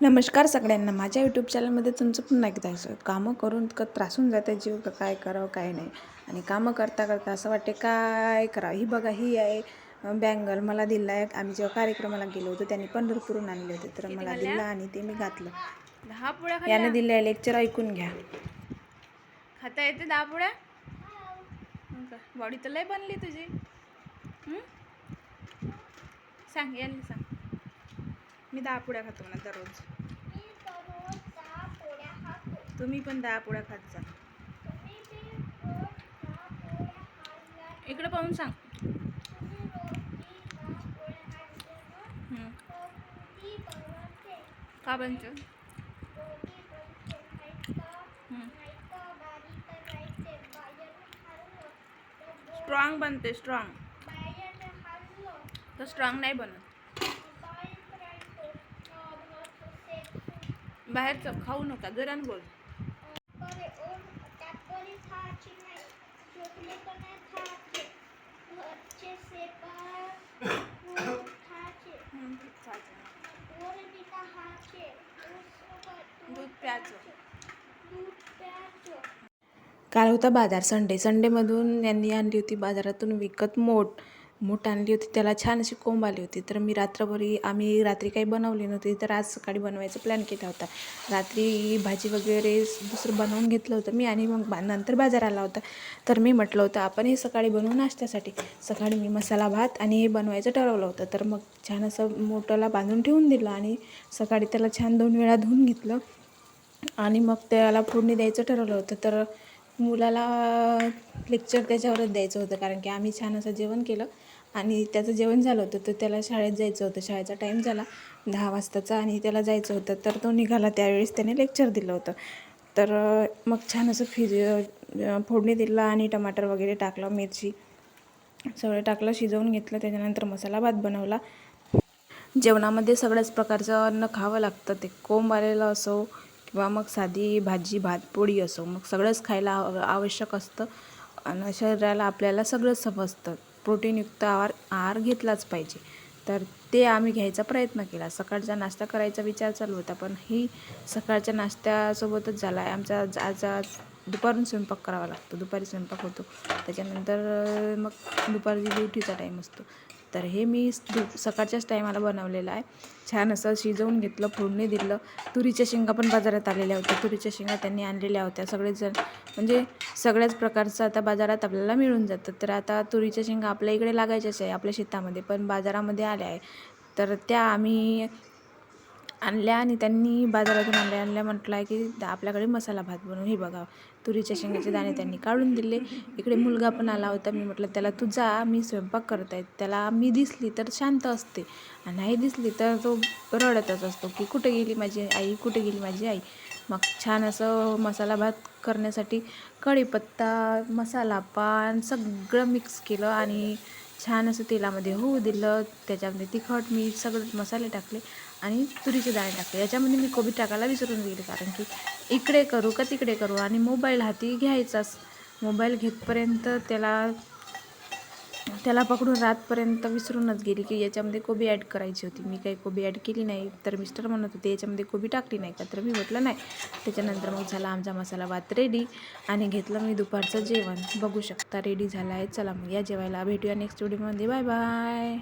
नमस्कार सगळ्यांना. माझ्या यूट्यूब चॅनलमध्ये तुमचं पुन्हा एकदा असं कामं करून क त्रासून जाते जीव का काय करावं काय नाही. आणि कामं करता करता असं वाटते काय करावं? ही बघा ही आहे बँगल मला दिला आहे आम्ही जेव्हा कार्यक्रमाला गेलो होतो त्यांनी पंढरपूरून आणले होते. तर मला दिला आणि ते मी घातलं. दहा पोळ्या याने दिले लेक्चर ऐकून घ्या. खाता येते दहा पोळ्या? बॉडी तर लय बनली तुझी? सांग यांनी सांग. मी दहा पोळ्या खातो म्हणा दररोज. तुम्ही पण दहा पोळ्या खात जा. इकडे पाहून सांग. का बनतं? स्ट्रॉंग बनते स्ट्रॉंग तर स्ट्रॉंग नाही बनत. बाहेरचं खाऊ नका जरान बोल. दूध प्यायचं. काल होता बाजार संडे. संडेमधून यांनी आणली होती बाजारातून विकत मोठ. मोठ आणली होती त्याला छान अशी कोंब आली होती. तर मी रात्रभरी आम्ही रात्री काही बनवली नव्हती तर आज सकाळी बनवायचा प्लॅन केला होता. रात्री भाजी वगैरे दुसरं बनवून घेतलं होतं मी आणि मग नंतर बाजार आला होता. तर मी म्हटलं होतं आपण हे सकाळी बनवू नाश्त्यासाठी. सकाळी मी मसाला भात आणि हे बनवायचं ठरवलं होतं. तर मग छान असं मोठ्याला बांधून ठेवून दिलं आणि सकाळी त्याला छान दोन वेळा धुवून घेतलं. आणि मग त्याला फोडणी द्यायचं ठरवलं होतं. तर मुलाला लेक्चर त्याच्यावरच द्यायचं होतं कारण की आम्ही छान असं जेवण केलं. आणि त्याचं जेवण झालं होतं तर त्याला शाळेत जायचं होतं. शाळेचा टाईम झाला दहा वाजताचा आणि त्याला जायचं होतं. तर तो निघाला. त्यावेळेस त्याने लेक्चर दिलं होतं. तर मग छान असं फिज फोडणी दिला आणि टमाटर वगैरे टाकलं मिरची सगळं टाकलं शिजवून घेतलं. त्याच्यानंतर मसाला भात बनवला. जेवणामध्ये सगळ्याच प्रकारचं अन्न खावं लागतं. ते कोंब आलेलं असो किंवा मग साधी भाजी भात पोळी असो. मग सगळंच खायला आव आवश्यक असतं. आणि शरीराला आपल्याला सगळंच समजतं. प्रोटीनयुक्त आहार आहार घेतलाच पाहिजे. तर ते आम्ही घ्यायचा प्रयत्न केला. सकाळचा नाश्ता करायचा विचार चालू होता पण ही सकाळच्या नाश्त्यासोबतच झाला आहे आमचा आज- आज आज दुपारून स्वयंपाक करावा लागतो. दुपारी स्वयंपाक होतो. त्याच्यानंतर मग दुपारी ड्युटीचा टाईम असतो. तर हे मी सकाळच्याच टायमाला बनवलेलं आहे. छान असं शिजवून घेतलं फोडणी दिलं. तुरीच्या शेंगा पण बाजारात आलेल्या होत्या. तुरीच्या शेंगा त्यांनी आणलेल्या होत्या. सगळेजण म्हणजे सगळ्याच प्रकारचं आता बाजारात आपल्याला मिळून जातं. तर आता तुरीच्या शेंगा आपल्या इकडे लागायच्याच आहे आपल्या शेतामध्ये पण बाजारामध्ये आल्या आहे तर त्या आम्ही आणल्या आणि त्यांनी बाजारातून आणल्या आणल्या म्हटलं आहे की आपल्याकडे मसाला भात बनवून हे बघा तुरीच्या शेंगाचे दाणे त्यांनी काढून दिले. इकडे मुलगा पण आला होता मी म्हटलं त्याला तू जा मी स्वयंपाक करत आहे. त्याला मी दिसली तर शांत असते. आणि नाही दिसली तर तो रडतच असतो की कुठे गेली माझी आई कुठे गेली माझी आई? मग छान असं मसाला भात करण्यासाठी कढीपत्ता मसाला पान सगळं मिक्स केलं आणि छान असं तेलामध्ये होऊ दिलं त्याच्यामध्ये तिखट मीठ सगळे मसाले टाकले आणि तुरीचे दाणे टाकले. याच्यामध्ये मी कोबी टाकायला विसरून गेले कारण की इकडे करू का तिकडे करू? आणि मोबाईल हाती घ्यायचाच. मोबाईल घेतपर्यंत त्याला त्याला पकडून रातपर्यंत विसरूनच गेली की याच्यामध्ये कोबी ॲड करायची होती. मी काही कोबी ॲड केली नाही तर मिस्टर म्हणत होते याच्यामध्ये कोबी टाकली नाही का? तर मी म्हटलं नाही. त्याच्यानंतर मग झाला आमचा मसाला भात रेडी आणि घेतलं मी दुपारचं जेवण. बघू शकता रेडी झाला आहे चला मग या जेवायला भेटूया नेक्स्ट व्हिडिओमध्ये बाय बाय